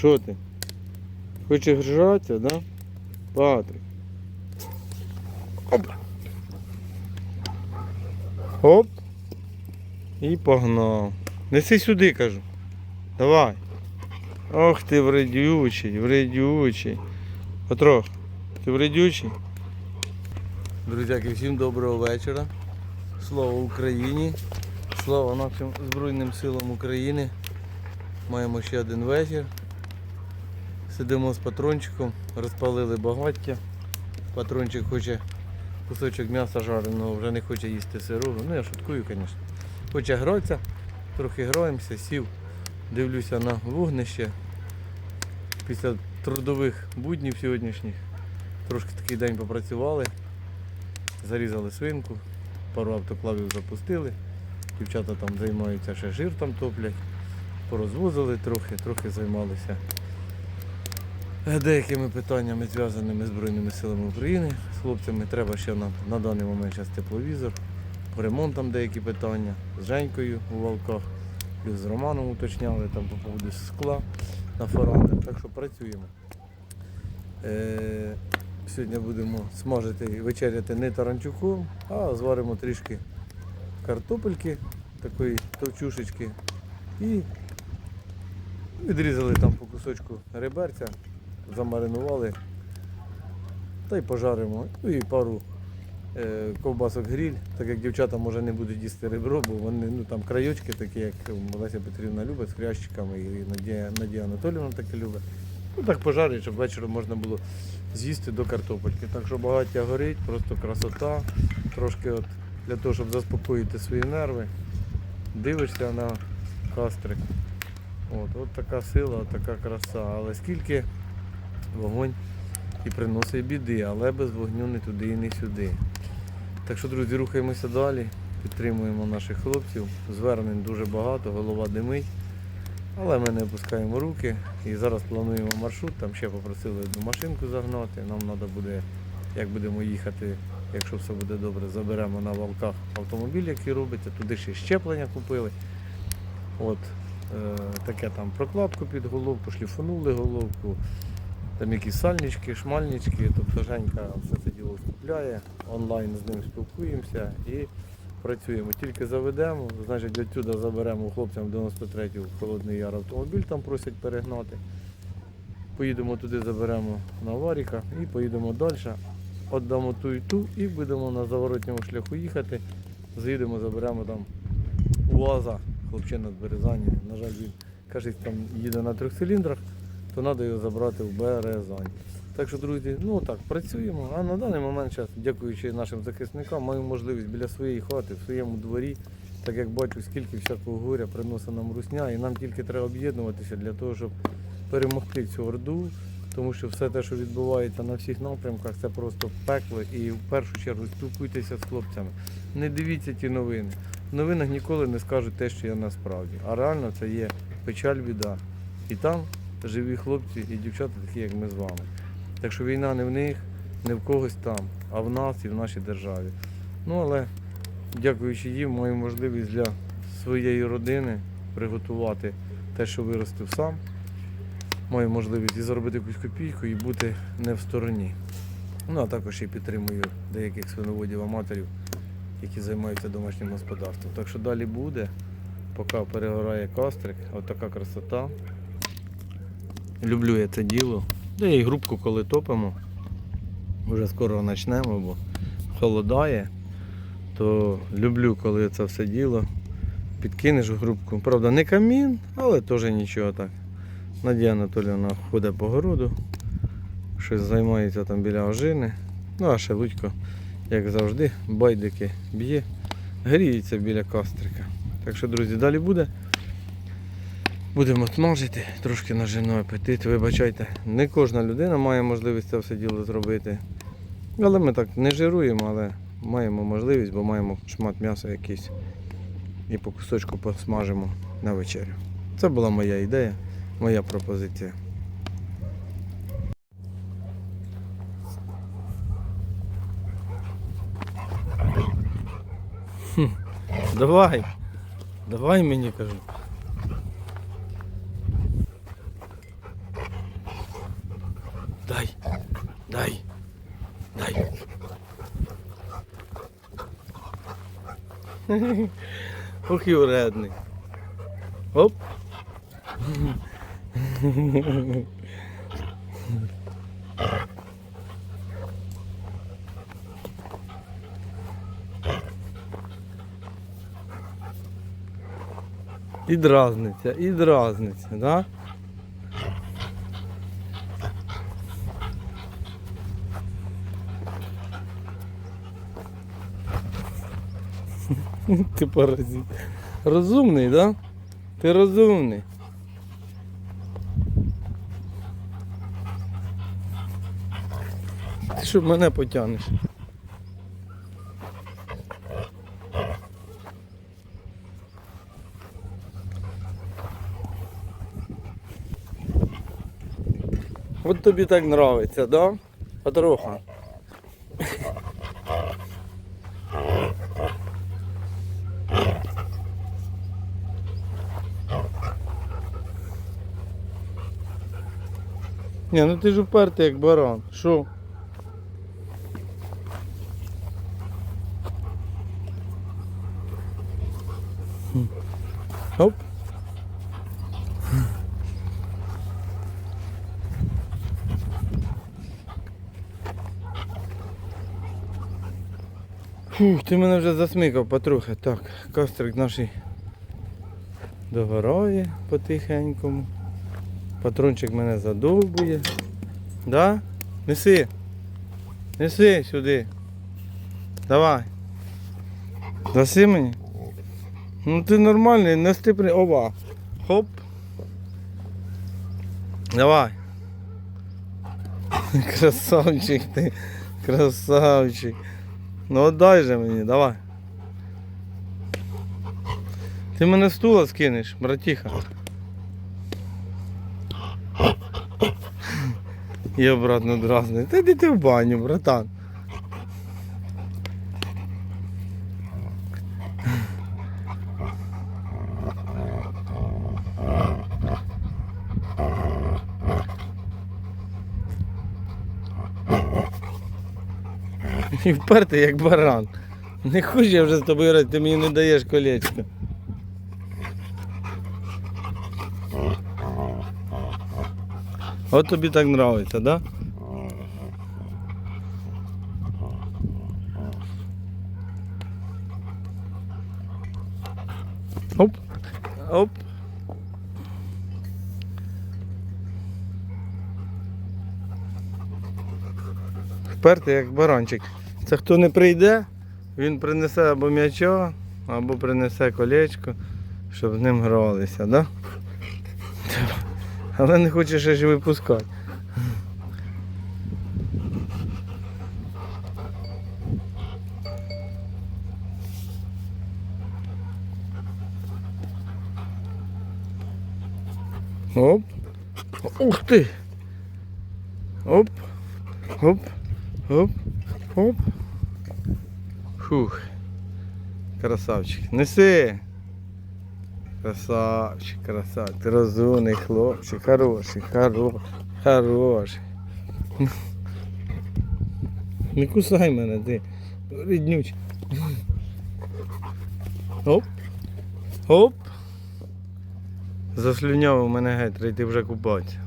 Що ти? Хочеш гржатися, да? Патрик. Оп. Оп. І погнав. Неси сюди, кажу. Давай. Ох ти вредючий, вредючий. Петро, ти вредючий? Друзяки, всім доброго вечора. Слава Україні. Слава нашим Збройним силам України. Маємо ще один вечір. Сидимо з патрончиком, розпалили багаття. Патрончик хоче кусочок м'яса жареного, вже не хоче їсти сирого. Ну я шуткую, звісно. Хоче гратися, трохи граємося, сів, дивлюся на вогнище. Після трудових буднів сьогоднішніх. Трошки такий день попрацювали, зарізали свинку, пару автоклавів запустили. Дівчата там займаються, ще жир там топлять, порозвозили трохи, трохи займалися деякими питаннями, зв'язаними з Збройними силами України. З хлопцями треба ще на, на даний момент зараз тепловізор, по ремонтам деякі питання, з Женькою у Валках, плюс з Романом уточняли там по поводу скла на фарандах. Так що працюємо. Е, сьогодні будемо смажити і вечеряти не таранчуком, а зваримо трішки картопельки, такої товчушечки. І відрізали там по кусочку реберця, замаринували та й пожаримо. Ну і пару е, ковбасок гріль, так як дівчата може не будуть їсти ребро, бо вони ну, там краючки такі, як Леся Петрівна любить, з хрящиками, і Надія, Надія Анатоліївна таке любить. Ну так пожарить, щоб вечором можна було з'їсти до картопельки. Так що багаття горить, просто красота. Трошки от для того, щоб заспокоїти свої нерви. Дивишся на кастрик. От, от така сила, от така краса. Але скільки вогонь і приносить біди, але без вогню не туди і не сюди. Так що, друзі, рухаємося далі, підтримуємо наших хлопців. Звернень дуже багато, голова димить. Але ми не опускаємо руки і зараз плануємо маршрут. Там ще попросили одну машинку загнати. Нам треба буде, як будемо їхати, якщо все буде добре, заберемо на валках автомобіль, який робиться. Туди ще щеплення купили. От е, таке там прокладку під головку, шліфанули головку, там якісь сальнички, шмальнички. Тобто Женька все це діло скупляє, онлайн з ним спілкуємося і працюємо. Тільки заведемо, значить відсюди заберемо хлопцям 93-й Холодний Яр автомобіль, там просять перегнати. Поїдемо туди, заберемо на Варіка і поїдемо далі. Отдамо ту і ту і будемо на заворотньому шляху їхати. Заїдемо, заберемо там УАЗа, хлопчина з Березані. На жаль, він каже, там їде на трьох циліндрах, то треба його забрати в Березань. Так що, друзі, ну так, працюємо. А на даний момент, зараз, дякуючи нашим захисникам, маємо можливість біля своєї хати, в своєму дворі, так як бачу, скільки всякого горя приносить нам русня, і нам тільки треба об'єднуватися для того, щоб перемогти цю орду. Тому що все те, що відбувається на всіх напрямках, це просто пекло. І в першу чергу спілкуйтеся з хлопцями. Не дивіться ті новини. В новинах ніколи не скажуть те, що є насправді. А реально це є печаль, біда. І там живі хлопці і дівчата, такі як ми з вами. Так що війна не в них, не в когось там, а в нас і в нашій державі. Ну але дякуючи їм, маю можливість для своєї родини приготувати те, що виростив сам. Маю можливість і заробити якусь копійку і бути не в стороні. Ну а також і підтримую деяких свиноводів аматорів, які займаються домашнім господарством. Так що далі буде, поки перегорає кастрик, от така красота. Люблю я це діло. Да і грубку, коли топимо, вже скоро почнемо, бо холодає, то люблю, коли це все діло. Підкинеш грубку. Правда, не камін, але теж нічого так. Надія Анатоліївна ходить по городу, щось займається там біля ожини. Ну а ще Лудько, як завжди, байдики б'є, гріється біля кастрика. Так що, друзі, далі буде. Будемо смажити, трошки нажину апетит. Вибачайте, не кожна людина має можливість це все діло зробити. Але ми так не жируємо, але маємо можливість, бо маємо шмат м'яса якийсь. І по кусочку посмажимо на вечерю. Це була моя ідея, моя пропозиція. Давай, давай мені кажу. Ох і вредний. Оп. І дразниться, і дразниться, да? Ти паразит. Розумний, да? Ти розумний. Ти що мене потягнеш? От тобі так нравиться, да? Потроха. Ні, ну ти ж упертий як баран. Що? Оп. Фух, ти мене вже засмикав потрохи. Так, кострик наш догорає потихенькому. Патрончик мене задовбує. Да? Неси. Неси сюди. Давай. Даси мені. Ну ти нормальний, нести при. Ова. Хоп. Давай. Красавчик ти. Красавчик. Ну отдай же мені, давай. Ти мене стула скинеш, братіха. І обратно дразний. Та йди ти в баню, братан. І впертий як баран. Не хочу я вже з тобою грати, ти мені не даєш колечко. От тобі так нравиться, да? Оп. Оп. Впертий як баранчик. Це хто не прийде, він принесе або м'яча, або принесе колечко, щоб з ним гралися, да? Але не хоче ще ж випускати. Оп. Ух ти! Оп. Оп. Оп. Оп. Фух. Красавчик. Неси. Красавчик, красавчик. Розумний хлопчик. Хороший, хороший, хороший. Не кусай мене, ти. Ріднюч. Оп. Оп. Заслюняв мене геть, йти вже купатися.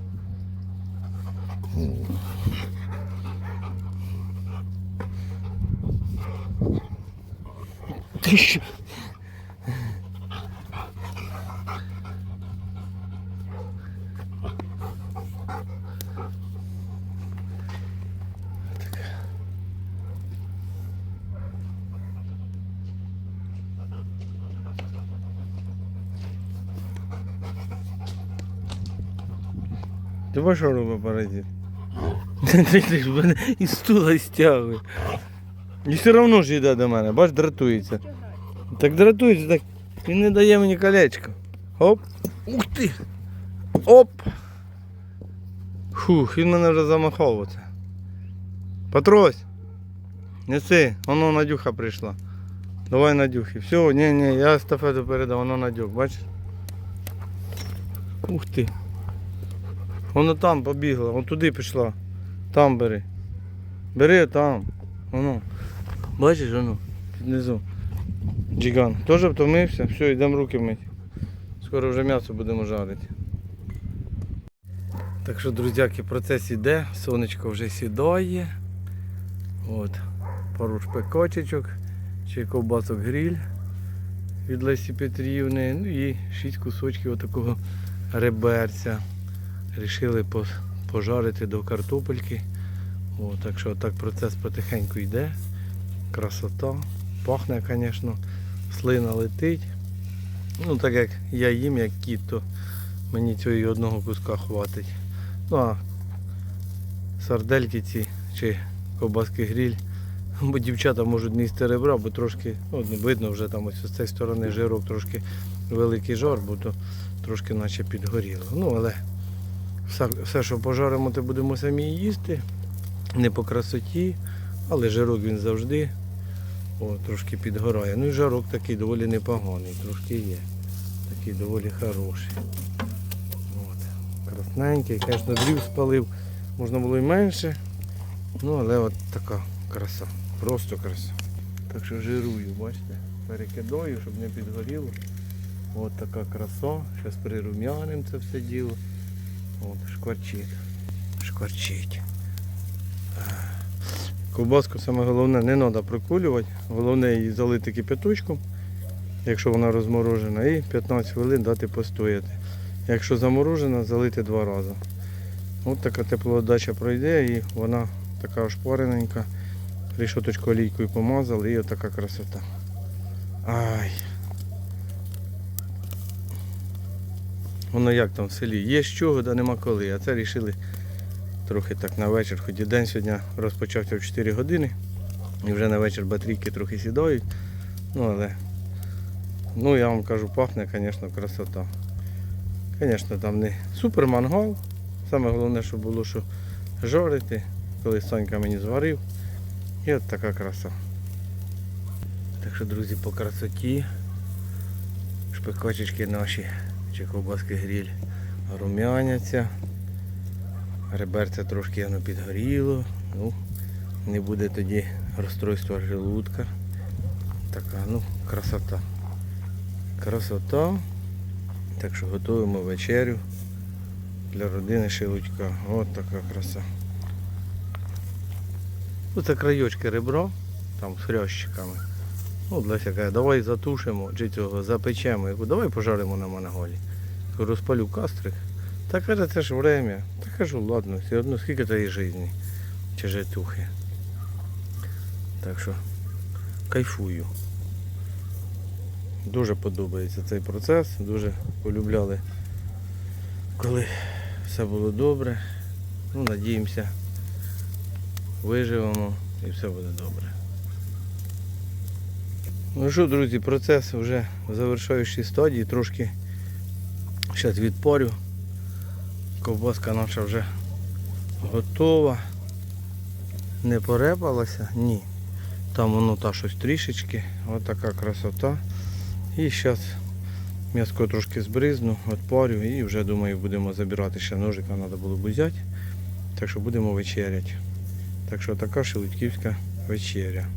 Ти що? Ти бачиш, що робить паразит? Ти ж мене із стула стягує. І все одно ж йде до мене, бач, дратується. Так дратується, так він не дає мені колечко. Оп. Ух ти! Оп! Фух, він мене вже замахав оце. Патрось! Неси, воно Надюха прийшла. Давай Надюхи. Все, ні, ні, я естафету передав, воно Надюх, бачиш? Ух ти. Воно там побігла, вон туди пішла. Там бери. Бери там. Воно. Бачиш, воно, під низом. Джиган. Теж втомився, все, йдемо руки мити. Скоро вже м'ясо будемо жарити. Так що, друзяки, процес іде, сонечко вже сідає. От. Пару шпекочечок, ще ковбасок гриль від Лесі Петрівни. Ну і шість кусочків отакого реберця. Рішили пожарити до картопельки. О, так що так процес потихеньку йде. Красота. Пахне, звісно, слина летить. Ну, так як я їм як кіт, то мені цього одного куска хватить. Ну а сардельки ці чи ковбаски гріль. Бо дівчата можуть не їсти ребра, бо трошки, ну, видно вже там ось з цієї сторони жирок трошки великий жар, бо то трошки наче підгоріло. Ну, але все, що пожаримо, то будемо самі їсти. Не по красоті, але жирок він завжди о, трошки підгорає. Ну і жарок такий доволі непоганий, трошки є. Такий доволі хороший. От. Красненький, звісно, дрів спалив, можна було і менше. Ну, але от така краса. Просто краса. Так що жирую, бачите, перекидаю, щоб не підгоріло. От така краса. Зараз прирум'яним це все діло. От, шкварчить. Шкварчить. Ковбаску саме головне не треба прокулювати. Головне її залити кипяточком, якщо вона розморожена, і 15 хвилин дати постояти. Якщо заморожена, залити два рази. Ось така теплоотдача пройде і вона така ошпарененька. Рішоточку олійкою помазали і отака красота. Ай. Воно як там в селі? Є з чого, да нема коли. А це рішили трохи так на вечір. Хоч і день сьогодні розпочався в 4 години. І вже на вечір батарейки трохи сідають. Ну але ну я вам кажу, пахне, звісно, красота. Звісно, там не супер мангал. Саме головне, щоб було що жарити, коли Санька мені зварив. І от така краса. Так що, друзі, по красоті. Шпикочечки наші чи гріль рум'яняться. Реберця трошки воно підгоріло. Ну, не буде тоді розстройства желудка. Така, ну, красота. Красота. Так що готуємо вечерю для родини Шелудька. От така краса. Оце краєчки ребро, там з хрящиками. Ну, Леся каже, давай затушимо чи цього запечемо. Я кажу, давай пожаримо на манголі. Розпалю кастрик. Та каже, це ж время. Та кажу, ладно, все одно скільки то є житті чи житухи. Так що кайфую. Дуже подобається цей процес, дуже полюбляли, коли все було добре. Ну, надіємося, виживемо і все буде добре. Ну що, друзі, процес вже в завершаючій стадії, трошки зараз відпорю. Ковбаска наша вже готова. Не порепалася? Ні. Там воно та щось трішечки. Ось така красота. І зараз м'яско трошки збризну, відпарю і вже думаю будемо забирати ще ножика, треба було б взяти. Так що будемо вечеряти. Так що така шелудьківська вечеря.